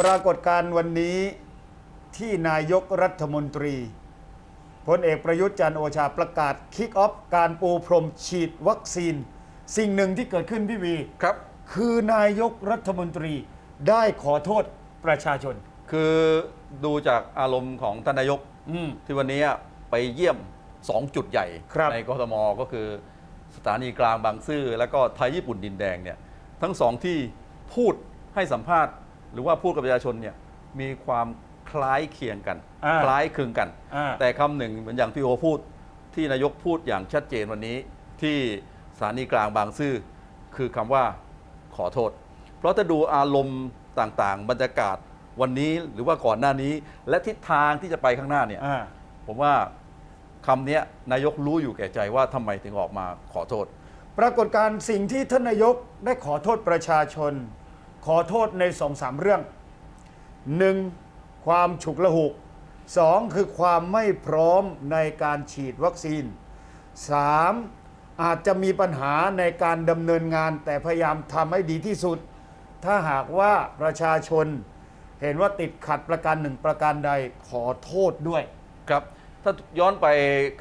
ปรากฏการณ์วันนี้ที่นายกรัฐมนตรีพลเอกประยุทธ์จันทร์โอชาประกาศคิกออฟการปูพรมฉีดวัคซีน สิ่งหนึ่งที่เกิดขึ้นพี่วีครับ คือนายกรัฐมนตรีได้ขอโทษประชาชน คือดูจากอารมณ์ของท่านนายกอืม ที่วันนี้ไปเยี่ยม 2 จุดใหญ่ ครับ ในกทมก็คือสถานีกลางบางซื่อ แล้วก็ไทยญี่ปุ่นดินแดงเนี่ยทั้งสองที่พูดให้สัมภาษณ์ หรือว่าพูดกับประชาชนเนี่ยมีความคล้ายเคียงกัน อ่าคล้ายคลึงกัน อ่า แต่คำหนึ่งเหมือนอย่างที่โอพูด ที่นายกพูดอย่างชัดเจนวันนี้ ที่สถานีกลางบางซื่อคือคำว่าขอโทษ เพราะถ้าดูอารมณ์ต่างๆ บรรยากาศวันนี้หรือว่าก่อนหน้านี้ และทิศทางที่จะไปข้างหน้าเนี่ย อ่า ผมว่าคำเนี้ยนายกรู้อยู่แก่ใจว่าทำไมถึงออกมาขอโทษ ปรากฏการณ์สิ่งที่ท่านนายกได้ขอโทษประชาชน ขอโทษในสองสามเรื่องหนึ่งความฉุกละหุกสองคือความไม่พร้อมในการฉีดวัคซีนสามอาจจะมีปัญหาในการดำเนินงาน แต่พยายามทำให้ดีที่สุด ถ้าหากว่าประชาชนเห็นว่าติดขัดประการหนึ่งประการใดขอโทษด้วย ครับ ถ้าย้อนไป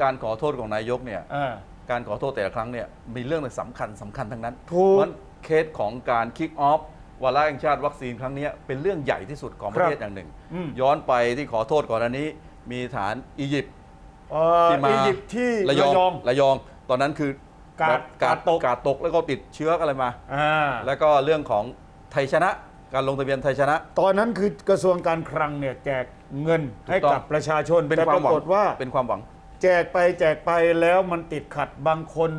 การขอโทษของนายกเนี่ยอ่า การขอโทษแต่ละครั้งเนี่ยมีเรื่องสำคัญสำคัญทั้งนั้นถูก เพราะฉะนั้นเคสของการคิกออฟ วาระแห่งชาติวัคซีนครั้งเนี้ยเป็นเรื่องใหญ่ที่สุดของประเทศอย่างหนึ่งอืมย้อนไปที่ขอโทษก่อนอันนี้ มีฐานอียิปต์เอ่อที่มาอียิปต์ที่ระยระยอองงระยอง ตอนนั้นคือกาดแบบกาดกาดตกกาดตกแล้วก็ติดเชื้ออะไรมาอ่าแล้วก็เรื่องของไทยชนะการลงทะเบียนไทยชนะ ตอนนั้นคือกระทรวงการคลังเนี่ยแจกเงินให้ถูกต้กัอบงประชาชนเป็นแต่ควาปมราหวังกฏว่าเป็นความหวัง แจกไปแจกไปแล้วมันติดขัดบางคน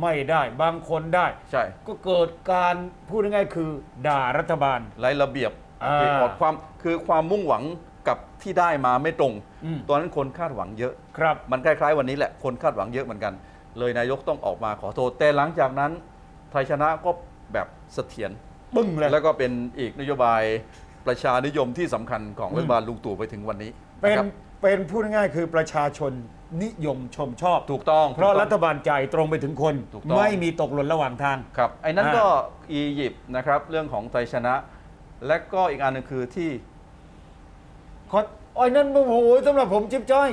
ไม่ได้บางคนได้ ใช่ ก็เกิดการพูดง่ายๆคือ ด่ารัฐบาล ไร้ระเบียบอ่าคืออดความคือความมุ่งหวังกับที่ได้มาไม่ตรง อืมตอนนั้นคนคาดหวังเยอะ ครับ มันคล้ายๆวันนี้แหละคนคาดหวังเยอะเหมือนกัน เลยนายกต้องออกมาขอโทษ แต่หลังจากนั้นไทยชนะก็แบบเสถียรปึ้งเลย แล้วก็เป็นอีกนโยบายประชานิยมที่สำคัญของอืมรัฐบาลลุงตู่ไปถึงวันนี้เป็นนะครับ เป็นพูดง่ายๆคือประชาชนนิยมชมชอบ ถูกต้องเพราะถูกต้องรัฐบาลจ่ายตรงไปถึงคน ถูกต้อง ไม่มีตกหล่นระหว่างทาง ครับไอ้นั้นอ่าก็อียิปต์นะครับ เรื่องของไทยชนะ และก็อีกอันหนึงคือที่ขอไอ้นั่นโอ้โหสำหรับผมจิ๊บจ้อย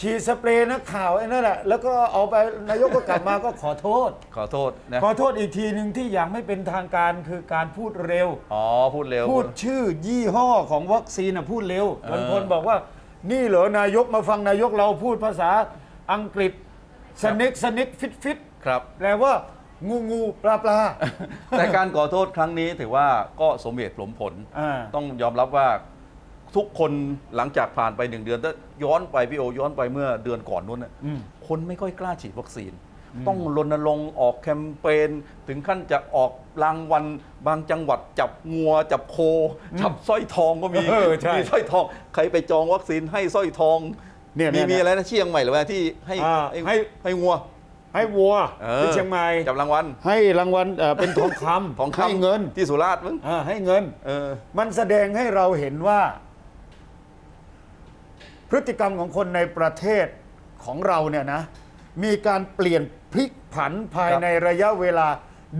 ฉีดสเปรย์นักข่าวไอ้นั่นแหละแล้วก็เอาไปนายกก็กลับมา ก็ขอโทษ ขอโทษนะขอโทษอีกทีหนึ่งที่อย่างไม่เป็นทางการคือการพูดเร็ว อ๋อ พูดเร็ว พูดชื่อยี่ห้อของวัคซีนน่ะพูดเร็วเออ บางคนบอกว่า นี่เหรอนายกมาฟังนายกเราพูดภาษาอังกฤษสนิกสนิกฟิตฟิตครับแปลว่างูงูปลาปลา แต่การขอโทษครั้งนี้ถือว่าก็สมเหตุสมผลอ่าต้องยอมรับว่าทุกคนหลังจากผ่านไปหนึ่งเดือนถ้าย้อนไปพี่โอย้อนไปเมื่อเดือนก่อนนู้นน่ะอืมคนไม่ค่อยกล้าฉีดวัคซีน ต้องรณรงค์ออกแคมเปญถึงขั้นจะออก รางวัลบางจังหวัดจับงัว จับโค จับสร้อยทองก็มีเออใช่มีสร้อยทอง ใครไปจองวัคซีนให้สร้อยทองเนี่ยมีเนี่ยมีอะไรนะเชียงใหม่หรือว่าที่ให้อ่าให้ ให้ให้งัว ให้วัวออ ที่เชียงใหม่จับรางวัล ให้รางวัลเอ่อเป็นทองคำ ทองคำให้เงินที่สุราษฎร์มั้งอ่าให้เงิน เออ มันแสดงให้เราเห็นว่า พฤติกรรมของคนในประเทศของเราเนี่ยนะ มีการเปลี่ยนพลิกผันภายครับ ในระยะเวลา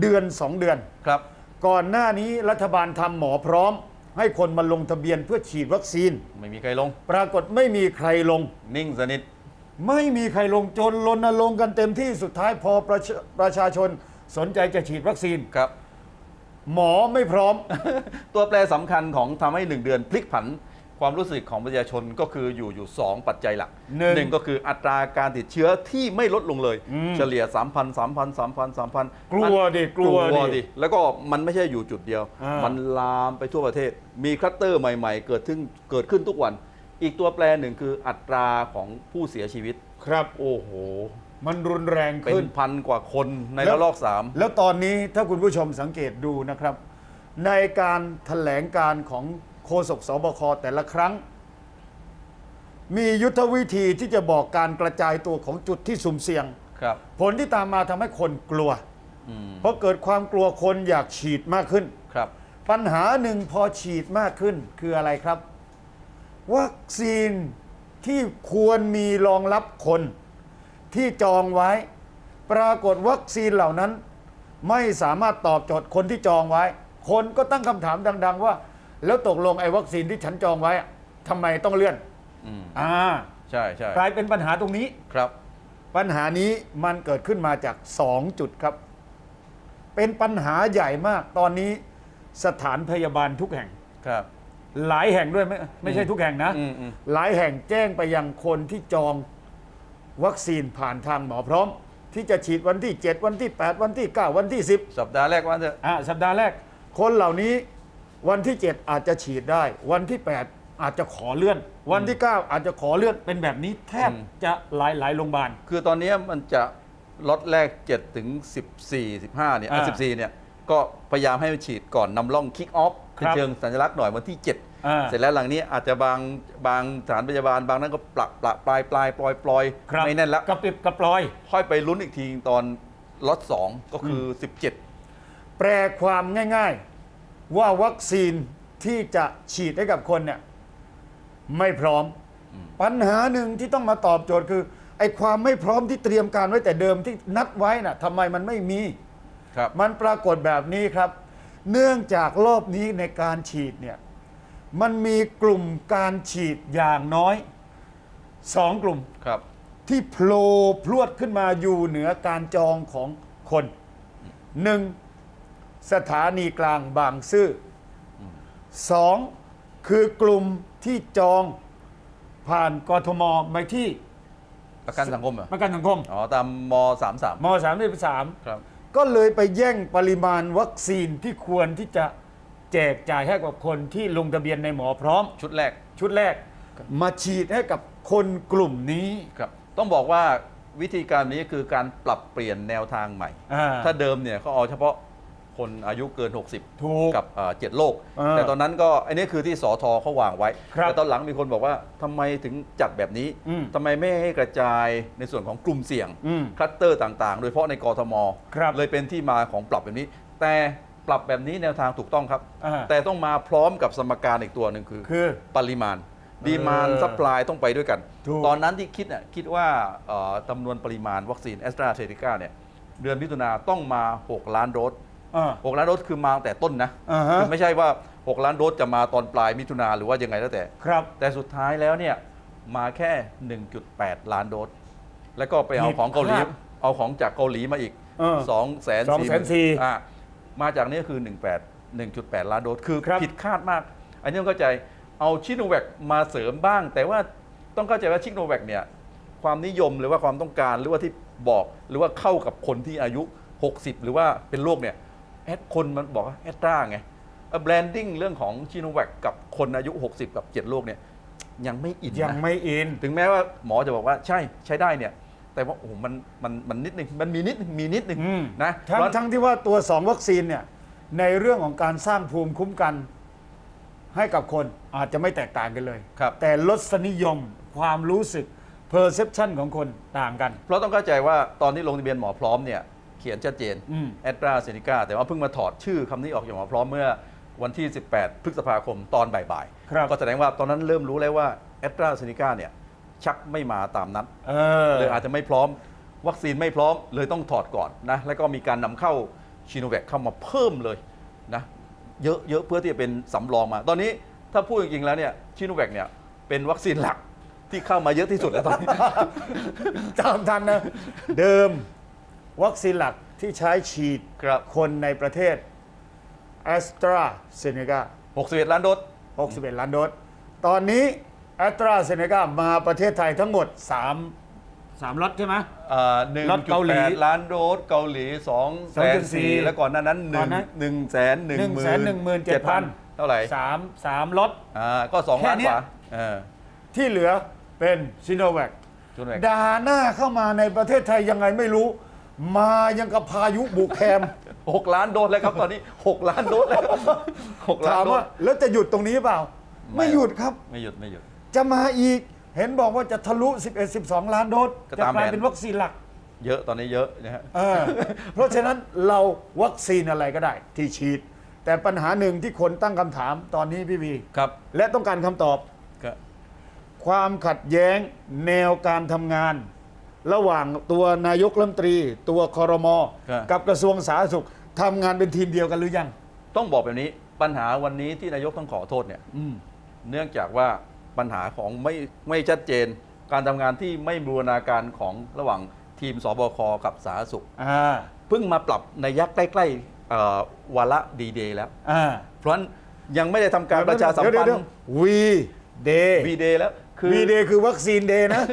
เดือนสองเดือน ครับ ก่อนหน้านี้รัฐบาลทำหมอพร้อม ให้คนมาลงทะเบียนเพื่อฉีดวัคซีน ไม่มีใครลง ปรากฏไม่มีใครลง นิ่งสนิท ไม่มีใครลงจนรณรงค์กันเต็มที่สุดท้ายพอประชาประชาชนสนใจจะฉีดวัคซีน ครับ หมอไม่พร้อม ตัวแปรสำคัญของทำให้หนึ่งเดือนพลิกผัน ความรู้สึกของประชาชนก็คืออยู่อยู่ 2 ปัจจัยหลักหนึ่งก็คืออัตราการติดเชื้อที่ไม่ลดลงเลย อืม เฉลี่ย 3,000 3,000 3,000 3,000 กลัวดิกลัวดิ ดิแล้วก็มันไม่ใช่อยู่จุดเดียว อ่ามัมันลามไปทั่วประเทศ มีคลัสเตอร์ใหม่ๆ เกิดขึ้นเกิดขึ้นทุกวัน อีกตัวแปรหนึ่งคืออัตราของผู้เสียชีวิต ครับ โอ้โห มันรุนแรงเป็นขึ้น พันกว่าคนในแล้ว ระลอกสาม แล้วตอนนี้ถ้าคุณผู้ชมสังเกตดูนะครับ ในการแถลงการของ โฆษกสบคแต่ละครั้ง มียุทธวิธีที่จะบอกการกระจายตัวของจุดที่สุ่มเสี่ยง ครับ ผลที่ตามมาทำให้คนกลัว อืมเพราะเกิดความกลัวคนอยากฉีดมากขึ้น ครับ ปัญหาหนึ่งพอฉีดมากขึ้นคืออะไรครับ วัคซีนที่ควรมีรองรับคนที่จองไว้ ปรากฏวัคซีนเหล่านั้น ไม่สามารถตอบโจทย์คนที่จองไว้ คนก็ตั้งคำถามดัง ๆ ว่า แล้วตกลงไอ้วัคซีนที่ฉันจองไว้อะทำไมต้องเลื่อน อืมอ่า ใช่ใช่กลายเป็นปัญหาตรงนี้ ครับ ปัญหานี้มันเกิดขึ้นมาจาก 2 จุดครับ เป็นปัญหาใหญ่มากตอนนี้สถานพยาบาลทุกแห่ง ครับ หลายแห่งด้วยไม่ไม่ใช่ทุกแห่งนะ อืมอืม หลายแห่งแจ้งไปยังคนที่จองวัคซีนผ่านทางหมอพร้อม ที่จะฉีดวันที่ 7 วันที่ 8 วันที่ 9 วันที่ 10 สัปดาห์แรกวันเถอะ อ่าสัปดาห์แรก คนเหล่านี้ วันที่ 7 อาจจะฉีดได้ วันที่ 8 อาจจะขอเลื่อน วันที่ 9 อาจจะขอเลื่อนเป็นแบบนี้แทบจะหลายหลายโรงพยาบาล คือตอนนี้มันจะล็อตแรก 7 ถึง 14 15 เนี่ยอ่าอะ14 เนี่ย ก็พยายามให้มันฉีดก่อนนำร่องคิกออฟครับเชิงสัญลักษณ์หน่อยวันที่ 7 อ่าเสร็จแล้วหลังนี้อาจจะบางบางสถานพยาบาล บางนั้นก็ปละปละปลายปลายปลอยปลอยครับ ไม่แน่นแล้วกระปิบกระปลอย ค่อยไปลุ้นอีกทีตอนล็อต2ก็คือ17 แปลความง่าย ๆ ว่าวัคซีนที่จะฉีดให้กับคนเนี่ยไม่พร้อม ปัญหาหนึ่งที่ต้องมาตอบโจทย์คือไอ้ความไม่พร้อมที่เตรียมการไว้แต่เดิมที่นัดไว้น่ะทำไมมันไม่มี ครับมันปรากฏแบบนี้ครับ เนื่องจากรอบนี้ในการฉีดเนี่ยมันมีกลุ่มการฉีดอย่างน้อยสองกลุ่ม ครับ ที่โผล่พรวดขึ้นมาอยู่เหนือการจองของคนหนึ่ง สถานีกลางบางซื่ออสองคือกลุ่มที่จองผ่านกทมไปที่ประกันสังคมเหรอประกันสังคมอ๋อตามม33มสามสามครับก็เลยไปแย่งปริมาณวัคซีนที่ควรที่จะแจกจ่ายให้กับคนที่ลงทะเบียนในหมอพร้อม ชุดแรกชุดแรก มาฉีดให้กับคนกลุ่มนี้ครับต้องบอกว่าวิธีการนี้คือการปรับเปลี่ยนแนวทางใหม่อ่าถ้าเดิมเนี่ยเขาเอาเฉพาะ คนอายุเกิน 60 ถูกกับเอ่อเจ็ดโรคอ่าแต่ตอนนั้นก็อันนี้คือที่สอทอเขาวางไว้ ครับแต่ตอนหลังมีคนบอกว่าทำไมถึงจัดแบบนี้อืมทำไมไม่ให้กระจายในส่วนของกลุ่มเสี่ยงอืมคลัสเตอร์ต่างๆ โดยเฉพาะในกรทม ครับเลยเป็นที่มาของปรับแบบนี้ แต่ปรับแบบนี้แนวทางถูกต้องครับ อ่า แต่ต้องมาพร้อมกับสมการอีกตัวหนึ่งคือ คือ ปริมาณดีมานเออซัพพลายต้องไปด้วยกัน ถูกตอนนั้นที่คิดน่ะคิดว่าเอ่อจำนวนปริมาณวัคซีนแอสตราเซเนกาเนี่ยเดือนมิถุนาต้องมา 6 ล้านโดส อ่า6ล้านโดสคือมาตั้งแต่ต้นนะอ่าฮะ คือไม่ใช่ว่า6ล้านโดสจะมาตอนปลายมิถุนาหรือว่ายังไงแล้วแต่ ครับ แต่สุดท้ายแล้วเนี่ยมาแค่ 1.8 ล้านโดส แล้วก็ไปเอาของเกาหลีผิดคาดเอาของจากเกาหลีมาอีกเออ2แสน240,000อ่ามาจากนี้คือ 18 1.8 ล้านโดสคือครับ ผิดคาดมาก อันนี้ต้องเข้าใจเอาชิโนแวคมาเสริมบ้าง แต่ว่าต้องเข้าใจว่าชิโนแวคเนี่ยความนิยมหรือว่าความต้องการหรือว่าที่บอกหรือว่าเข้ากับคนที่อายุ 60 หรือว่าเป็นโรคเนี่ย แอดคนมันบอกว่าแอดตราไงแบรนดิ้งเรื่องของชิโนแวคกับคนอายุ 60 กับ 7 โรคเนี่ยยังไม่อินยังนะไม่อิน ถึงแม้ว่าหมอจะบอกว่าใช่ใช้ได้เนี่ย แต่ว่าโอ้โหมันมันมันนิดนึงมันมีนิดนึงมีนิดนึงอืมนะทั้งเพราะทั้งที่ว่าตัวสองวัคซีนเนี่ยในเรื่องของการสร้างภูมิคุ้มกัน ให้กับคนอาจจะไม่แตกต่างกันเลย ครับ แต่ลดสนิยมความรู้สึก perception ของคนต่างกัน เพราะต้องเข้าใจว่าตอนที่ลงทะเบียนหมอพร้อมเนี่ย เขียนชัดเจนอืม แอตราเซเนกาแต่ว่าเพิ่งมาถอดชื่อคำนี้ออกจากหมอพร้อมเมื่อวันที่ 18 พฤษภาคมตอนบ่ายครับ ๆก็แสดงว่าตอนนั้นเริ่มรู้แล้วว่าแอตราเซเนกาเนี่ยชักไม่มาตามนัด เออ เลยอาจจะไม่พร้อมวัคซีนไม่พร้อมเลยต้องถอดก่อนนะแล้วก็มีการนำเข้าชิโนแวคเข้ามาเพิ่มเลยนะเยอะเยอะเพื่อที่จะเป็นสำรองมา ตอนนี้ถ้าพูดจริงๆแล้วเนี่ยชิโนแวคเนี่ยเป็นวัคซีนหลักที่เข้ามาเยอะที่สุดแล้วตอนนี้ จำทันนะ เดิม วัคซีนหลักที่ใช้ฉีดครับคนในประเทศ a s t r a z เซ e c a 61 ล้านโดส 61 ล้านโดส ตอนนี้ a s t r a z เซ e c a มาประเทศไทยทั้งหมด 3 3ล็อตใช่ไหมหนึ่งล็อตจุดเกาหลีแปดล้านโดสเกาหลีสองแสนสี่2.4แล้วก่อนหน้านั้นหก่นึ่องนนั้นหนึ่งแสนหนึ่งหมื่น117,000 เท่าไหร่3 3ล็อต อ่าก็สองแค่ล้านเนี้กย ว่าเออที่เหลือเป็นซิโนแวคชุดแรกด่าหน้าเข้ามาในประเทศไทยยังไงไม่รู้ มายังกับพายุบุกแคมหกล้านโดสแล้วครับตอนนี้หกล้านโดสแล้วหกล้าถานมโดว่าส แล้วจะหยุดตรงนี้เปล่า ไม่ไม่ หยุดครับ ไม่หยุดไม่หยุด จะมาอีก เห็นบอกว่าจะทะลุ 11 12 ล้านโดสก็จะตามกลายแผน เป็นวัคซีนหลักเยอะตอนนี้เยอะนะฮะ เออ เพราะฉะนั้นเราวัคซีนอะไรก็ได้ ที่ฉีด แต่ปัญหาหนึ่งที่คนตั้งคำถามตอนนี้พี่วี ครับและต้องการคำตอบก็ความขัดแย้งแนวการทำงาน ระหว่างตัวนายกรัฐมนตรี ตัวคอรมอครับ กับกระทรวงสาธารณสุขทำงานเป็นทีมเดียวกันหรือยัง ต้องบอกแบบนี้ปัญหาวันนี้ที่นายกต้องขอโทษเนี่ยอืมเนื่องจากว่าปัญหาของไม่ไม่ชัดเจน การทำงานที่ไม่บูรณาการของระหว่างทีมสบคกับสาธารณสุข อ่า เพิ่งมาปรับในยักษ์ใกล้ๆเอ่อวาระดีเดย์แล้ว อ่าเพราะฉะนั้นยังไม่ได้ทำการประชาสัมพันธ์วีเดย์วีเดย์แล้วคือ วีเดย์คือวัคซีนเดย์นะ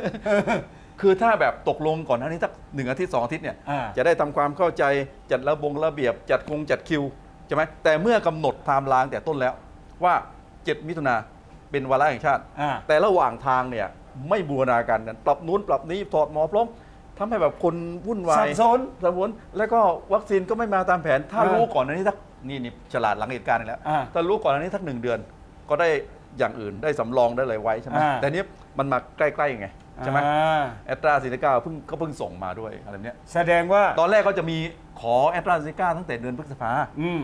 คือถ้าแบบตกลงก่อนหน้านี้สักหนึ่งอาทิตย์สองอาทิตย์เนี่ยอ่า จะได้ทำความเข้าใจจัดระบงระเบียบ จัดคงจัดคิวใช่ไหมแต่เมื่อกำหนดไทม์ไลน์แต่ต้นแล้วว่า 7 มิถุนาเป็นวาระแห่งชาติ อ่า แต่ระหว่างทางเนี่ยไม่บูรณาการกันปรับนู้นปรับนี้ถอดหมอพร้อมทำให้แบบคนวุ่นวาสัยบสนสับสนแล้วก็วัคซีนก็ไม่มาตามแผน ถ้าอ่ารู้รู้ก่อนหน้านี้สักนี่นี่ฉลาดหลังเหตุการณ์อีกแล้วอ่าถ้ารู้ก่อนหน้านี้สักหนึ่งเดือน ก็ได้อย่างอื่นได้สำรองได้อะไรไว้ใช่ไหมอ่า แต่เนี้ยมันมาใกล้ๆไง ใช่ไหมอ่า แอตราซีเนกาเพิ่งก็เพิ่งส่งมาด้วยอะไรเนี้ยแสดงว่า ตอนแรกก็จะมีขอแอตราซีเนกาตั้งแต่เดือนพฤษภาอืม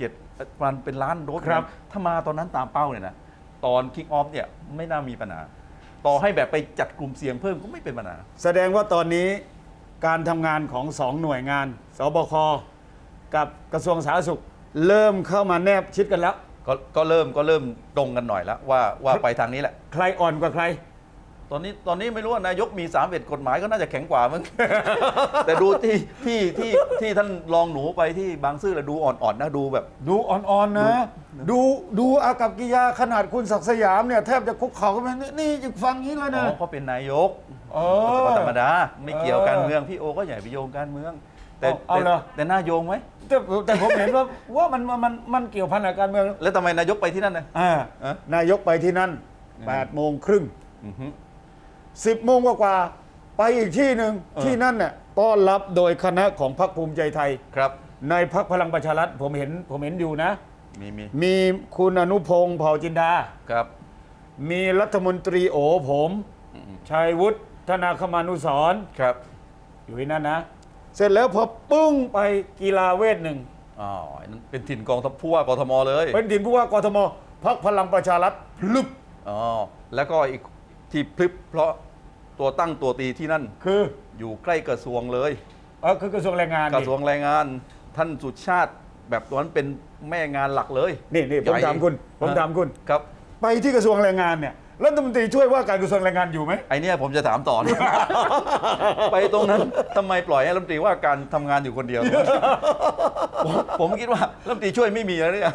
1.7มันเป็นล้านโดสครับ ถ้ามาตอนนั้นตามเป้าเนี่ยนะตอนคิกออฟเนี่ยไม่น่ามีปัญหา ต่อให้แบบไปจัดกลุ่มเสี่ยงเพิ่มก็ไม่เป็นปัญหา แสดงว่าตอนนี้การทำงานของสองหน่วยงาน สบค กับกระทรวงสาธารณสุข เริ่มเข้ามาแนบชิดกันแล้ว ก็ก็เริ่มก็เริ่มตรงกันหน่อยแล้วว่าว่าไปทางนี้แหละ ใครอ่อนกว่าใคร ตอนนี้ตอนนี้ไม่รู้ว่านายกมี3ามเอ็ดกฎหมายก็น่าจะแข็งกว่ามั้ง แต่ดูที่ที่ที่ที่ท่านรองหนูไปที่บางซื่อแล้วดูอ่อนๆนะดูแบบ ดูอ่อนๆนะ ดูดูอากับกิริยาขนาดคุณศักดิ์สยามเนี่ยแทบจะคุกเข่ากันไปนี่อยู่ฟังนี้เลยอ๋นะอเขาเป็นนายกเออ ก็ธรรมดาไม่เกี่ยวเออการเมืองพี่โอก็ใหญ่ไปโยงการเมือง แต่เอาเอาเหรอ แต่แต่น่าโยงไหมแต่แต่ผมเห็นว่าว่ามันมันมันเกี่ยวพันกับการเมืองแล้วทำไมนายกไปที่นั่นนะ อ่าเอ๊ะนายกไปที่นั่นอืม8โมงครึ่ง อือฮึ 10โมงกว่าๆไปอีกที่หนึ่งเออที่นั่นเนี่ยต้อนรับโดยคณะของพรรคภูมิใจไทย ครับ ในพรรคพลังประชารัฐผมเห็นผมเห็นอยู่นะ มีมีมีคุณอนุพงศ์เผ่าจินดา ครับ มีรัฐมนตรีโอผมอืมชัยวุฒิธนาคมานุสรณ์ครับอยู่ที่นั่นนะ เสร็จแล้วพอปึ้งไปกีฬาเวทหนึ่งอ๋ออันนั้นเป็นถิ่นกองทัพผู้ว่ากทมเลยเป็นดินผู้ว่ากทมพรรคพลังประชารัฐพลึบอ๋อแล้วก็อีกที่พลิบเพราะ ตัวตั้งตัวตีที่นั่น คืออยู่ใกล้กระทรวงเลย เออคือกระทรวงแรงงานกระทรวงแรงงาน ท่านสุชาติแบบตัวนั้นเป็นแม่งานหลักเลยนี่นี่ผมใหญ่ถามคุณผมฮะถามคุณ ครับ ไปที่กระทรวงแรงงานเนี่ย รัฐมนตรีช่วยว่าการกระทรวงแรงงานอยู่ไหม ไอเนี้ยผมจะถามต่อไปตรงนั้นทำไมปล่อยให้รัฐมนตรีว่าการทำงานอยู่คนเดียว ผมผมคิดว่ารัฐมนตรีช่วยไม่มีแล้วเนี่ย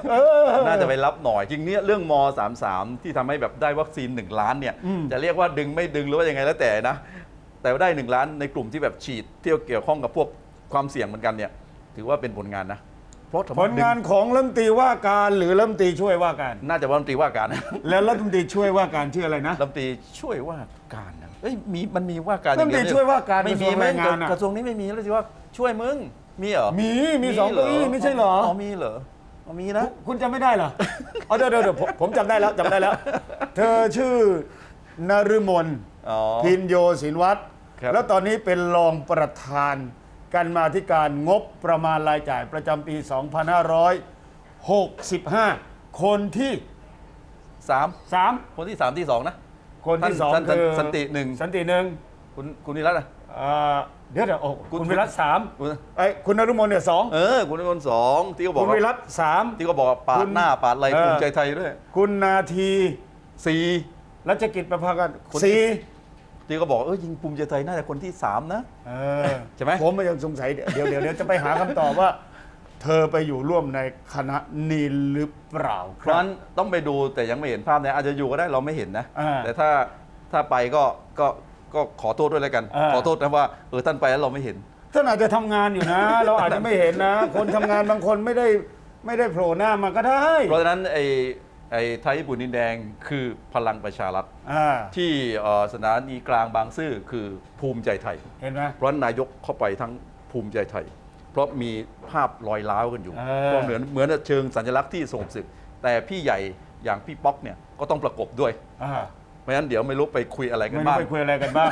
น่าจะไปรับหน่อยจริงเนี่ยเรื่องม 33 ที่ทำให้แบบได้วัคซีน 1 ล้านเนี่ยอืมจะเรียกว่าดึงไม่ดึงหรือว่ายังไงแล้วแต่นะ แต่ว่าได้ 1 ล้านในกลุ่มที่แบบฉีดที่เกี่ยวข้องกับพวกความเสี่ยงเหมือนกันเนี่ย ถือว่าเป็นผลงานนะ เพราะผลงานของรัฐมนตรีว่าการหรือรัฐมนตรีช่วยว่าการ น่าจะว่ารัฐมนตรีว่าการนะแล้วรัฐมนตรีช่วยว่าการชื่ออะไรนะรัฐมนตรีช่วยว่าการนะเอ้ยมีมันมีว่าการรัฐมนตรีช่วยว่าการไม่มีกระทรวงแรงงานอะกระทรวงนี้ไม่มีแล้วสิว่าช่วยมึงมีเหรอมีมีสองเก้าอี้ไม่ใช่เหรออ๋อมีเหรออ๋อมีนะคุณจำไม่ได้เหรอเอาเดี๋ยวเดี๋ยวเดี๋ยวผมผมจำได้แล้วจำได้แล้ว เธอชื่อนฤมลอ๋อพินโยศินวัตรครับแล้วตอนนี้เป็นรองประธาน การมาธิการงบประมาณรายจ่ายประจำปี 2565 คนที่ สาม3 คนที่สามที่สองนะ คนที่สองท่านท่านคือสันติหนึ่ง สันติหนึ่งคุณคุณนิรัตน์นะเอ่อเดี๋ยวเดี๋ยวโอ้คุณคุณ วิรัตสามคุณไอ้คุณนฤมลเนี่ยสองเออ คุณนิรัตน์สองที่เขาบอกคุณว่าวิรัตสาม ที่เขาบอกว่าปาคุดณหน้าปาดไหลเออ ภูมิใจไทยด้วยคุณนาทีสี่ รัชกิจประภากันคนที่ สี่ ที่เขาบอกว่าเออยิงภูมิใจไทยน่าจะคนที่สามนะ เออใช่ไหม ผมยังสงสัยเดี๋ยวเดี๋ยวเดี๋ยวจะไปหาคำตอบว่า เธอไปอยู่ร่วมในคณะนี้หรือเปล่าเพคราะรัฉะบ นั้นต้องไปดูแต่ยังไม่เห็นภาพนะอาจจะอยู่ก็ได้เราไม่เห็นนะ อ่าแต่ถ้าถ้าไปก็ก็ก็ขอโทษด้วยแล้วกัน อ่า ขอโทษนะว่าเออท่านไปแล้วเราไม่เห็น ท่านอาจจะทำงานอยู่นะ เราอาจจะไม่เห็นนะ คนทำงานบางคนไม่ได้ไม่ได้โผล่หน้ามาก็ได้ เพราะฉะนั้นไอ้ ไอ้ไทยญี่ปุ่นดินแดงคือพลังประชารัฐ อ่าที่เอ่อสถานีกลางบางซื่อคือภูมิใจไทย เห็นไหม เพราะฉะนั้นนายกเข้าไปทั้งภูมิใจไทย เพราะมีภาพรอยร้าวกันอยู่เออ ก็เหมือนเหมือนเชิงสัญลักษณ์ที่สงบศึก แต่พี่ใหญ่อย่างพี่ป๊อกเนี่ยก็ต้องประกบด้วย อ่าเพราะฉะนั้นเดี๋ยวไม่รู้ไปคุยอะไรกันไม่รู้บ้างไปคุยอะไรกันบ้าง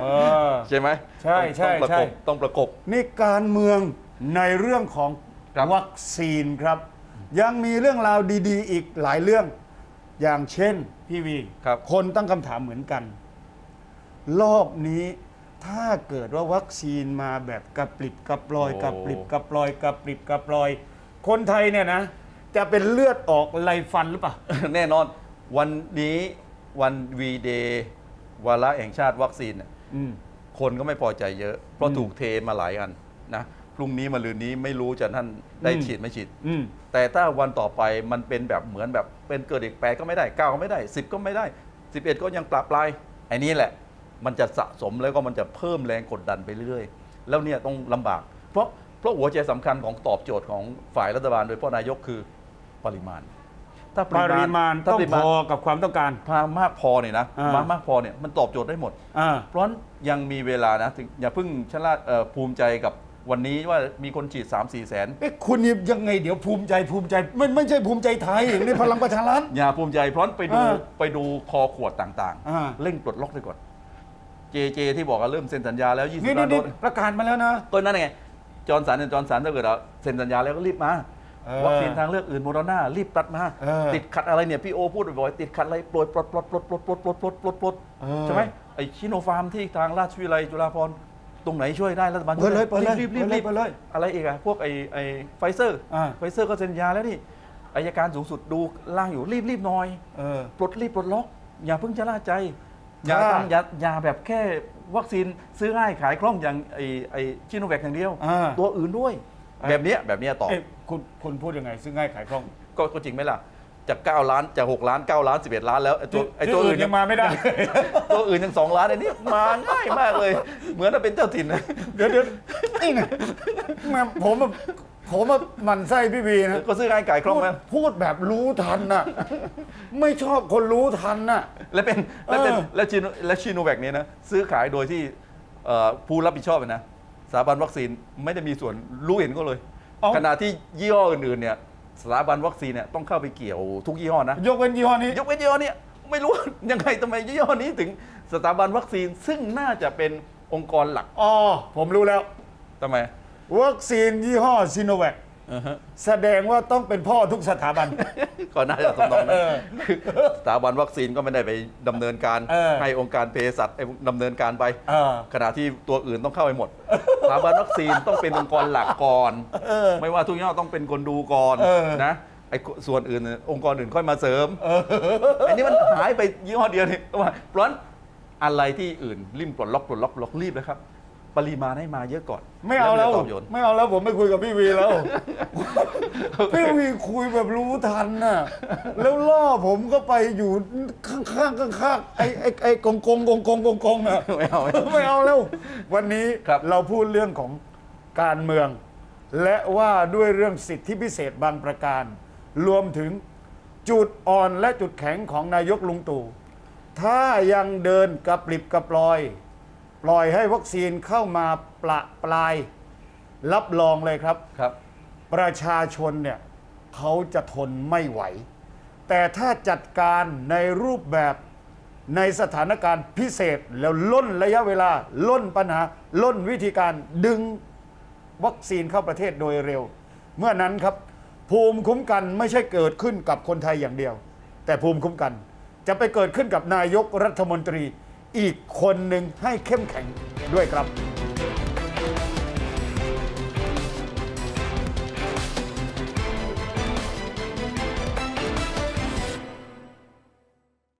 เออ ใช่ไหมใช่ใช่ต้องประใช่ กบต้องประกบ นี่การเมืองในเรื่องของครับ วัคซีนครับ ยังมีเรื่องราวดี ๆ อีกหลายเรื่อง อย่างเช่นพี่วีครับ คนตั้งคำถามเหมือนกัน รอบนี้ถ้าเกิดว่าวัคซีนมาแบบกระปริบกระปลอยโอ้ กระปริบกระปลอยกระปริบกระปลอย คนไทยเนี่ยนะ จะเป็นเลือดออกไรฟันหรือเปล่า แน่นอนวันนี้วันวีเดย์วาระแห่งชาติวัคซีนเนี่ยอืม คนก็ไม่พอใจเยอะ เพราะอืมถูกเทมาหลายอันนะพ รุ่งนี้มาลืนนี้ไม่รู้จะท่านได้อืมฉีดไม่ฉีด อืม แต่ถ้าวันต่อไปมันเป็นแบบเหมือนแบบเป็นเกิดอีกแปดก็ไม่ได้เก้าก็ไม่ได้สิบก็ไม่ได้สิบเอ็ดก็ยังปรับปลายไอ้นี่แหละ มันจะสะสมแล้วก็มันจะเพิ่มแรงกดดันไปเรื่อยๆแล้วเนี่ยต้องลำบาก เพราะเพราะหัวใจสำคัญของตอบโจทย์ของฝ่ายรัฐบาล โดยเฉพาะนายกคือปริมาณ ถ้าปริมาณถ้าต้องปริพมาณอกับความต้องการ พามากพอเนี่ยนะอ่าม มามากพอเนี่ยมันตอบโจทย์ได้หมด อ่า เพราะฉะนั้นยังมีเวลานะถึงอย่าเพิ่งชะล่าเอ่อภูมิใจกับ วันนี้ว่ามีคนฉีด 3 4 แสน เอ๊ะคุณนี่ยังไงเดี๋ยวภูมิใจภูมิใจไม่ไม่ใช่ภูมิใจไทยนี่พลังประชารัฐ อย่าภูมิใจเพราะฉะนั้นไปดูอ่าไปดูคอขวดต่างอ่า ๆ เร่งปลดล็อกไปก่อน เจเจที่บอกว่าเริ่มเซ็นสัญญาแล้ว 20นี่ล้านี่นโดนี่สประกาศมาแล้วนะ ก็นั่นไง จอร์นสันเนี่ยจอร์นสันถ้าเกิดเราเซ็นสัญญาแล้วก็รีบมาเออวัคซีนทางเลือกอื่นโมโดนารีบตัดมา เออติดขัดอะไรเนี่ยพี่โอพูดบ่อยๆติดขัดอะไรปลดปลดปลดปลดปลดปลดปลดปลดปลดปลดเออ ใช่ไหมไอชิโนฟาร์มที่ทางราชวิทยาลัยจุฬาภรณ์ ตรงไหนช่วยได้รัฐบาลเปิดเลยช่เปิวดยเลยรีบรีบเปิดเลรียบเปิดเลยอะไรอีกอะพวกไอไอไฟเซอร์อ่า ไฟเซอร์ก็เซ็นยาแล้วนี่อายการสูงสุดดูล่างอยู่รีบรีบหน่อย เออ ปลดรีบปลดล็อก อย่าเพิ่งชะล่าใจอย่าถ้าทำอย่าอย่าแบบแค่วัคซีนซื้อง่ายขายคล่องอย่างไอไอชิโนแวคอย่างเดียว อ่า ตัวอื่นด้วยเอ้ยแบบเนี้ยแบบเนี้ยต่อเอ๊ะคุณคุณพูดยังไง ซึ่งง่ายขายคล่อง ก็ก็จริงไหมล่ะ จาก 9 ล้านจาก 6 ล้าน 9 ล้าน 11 ล้านแล้วไอ้ตัวไอ้ตัวอื่นยังมาไม่ได้ ตัวอื่นยัง 2 ล้านไอ้นี่มาง่ายมากเลย เหมือนจะเป็นเจ้าถิ่นนะเดี๋ยวเดี๋ยวนี่ไงแม่ผมอะผมอะหมันไส้พี่วีนะก็ซื้อง่ายขายคล่องไหมพูดพูดแบบรู้ทันน่ะ ไม่ชอบคนรู้ทันน่ะ แล้วเป็นแล้วเป็นเออแล้วชิโนแล้วชิโนแวคเนี่ยนะ ซื้อขายโดยที่เอ่อผู้รับผิดชอบอะนะสถาบันวัคซีนไม่ได้มีส่วนรู้เห็นก็เลยเอ้าขณะที่ยี่ห้ออื่นๆเนี่ย สถาบันวัคซีนเนี่ยต้องเข้าไปเกี่ยวทุกยี่ห้อนะ ยกเว้นยี่ห้อนี้ ยกเว้นยี่ห้อเนี้ไม่รู้ยังไงทำไมยี่ห้อนี้ถึงสถาบันวัคซีนซึ่งน่าจะเป็นองค์กรหลักอ๋อ ผมรู้แล้วทำไม วัคซีนยี่ห้อซีโนแวคอือฮะ แสดงว่าต้องเป็นพ่อทุกสถาบัน ก่อนหน้าจะสำนองเอนะอคือสถาบันวัคซีนก็ไม่ได้ไปดำเนินการ เออให้องค์การเภสัชไอ้ดำเนินการไป เออ ขณะที่ตัวอื่นต้องเข้าไปหมดสถาบันวัคซีนต้องเป็นองค์กรหลักก่อน เออ ไม่ว่าทุกยี่ห้อต้องเป็นคนดูก่อนเออ นะไอ้ส่วนอื่นองค์กรอื่นค่อยมาเสริมไอ้นี่มันหายไปยี่ห้อเดียวนี่ว่าเพราะฉะนั้นอะไรที่อื่นริมปลดล็อกปลดล็อกปลดล็อกรีบนะครับ ปริมาณให้มาเยอะก่อนไม่เอาแล้ว จะตอบโจทย์ไม่เอาแล้วผมไม่คุยกับพี่วีแล้ว พี่วีคุยแบบรู้ทันน่ะ แล้วล่อผมก็ไปอยู่ข้างๆข้างๆไอ้ไอ้ไอ้กงกงกงกงกงกงอะไม่เอาไม่เอาไม่เอาแล้ว วันนี้ครับ เราพูดเรื่องของการเมือง และว่าด้วยเรื่องสิทธิพิเศษบางประการ รวมถึงจุดอ่อนและจุดแข็งของนายกลุงตู่ถ้ายังเดินกระปริบกระปลอย ปล่อยให้วัคซีนเข้ามาปละปลาย รับรองเลยครับ ครับ ประชาชนเนี่ยเขาจะทนไม่ไหว แต่ถ้าจัดการในรูปแบบในสถานการณ์พิเศษแล้วล่นระยะเวลา ล่นปัญหา ล่นวิธีการดึงวัคซีนเข้าประเทศโดยเร็ว เมื่อนั้นครับ ภูมิคุ้มกันไม่ใช่เกิดขึ้นกับคนไทยอย่างเดียว แต่ภูมิคุ้มกัน จะไปเกิดขึ้นกับนายกรัฐมนตรี อีกคนหนึ่งให้เข้มแข็งด้วยครับ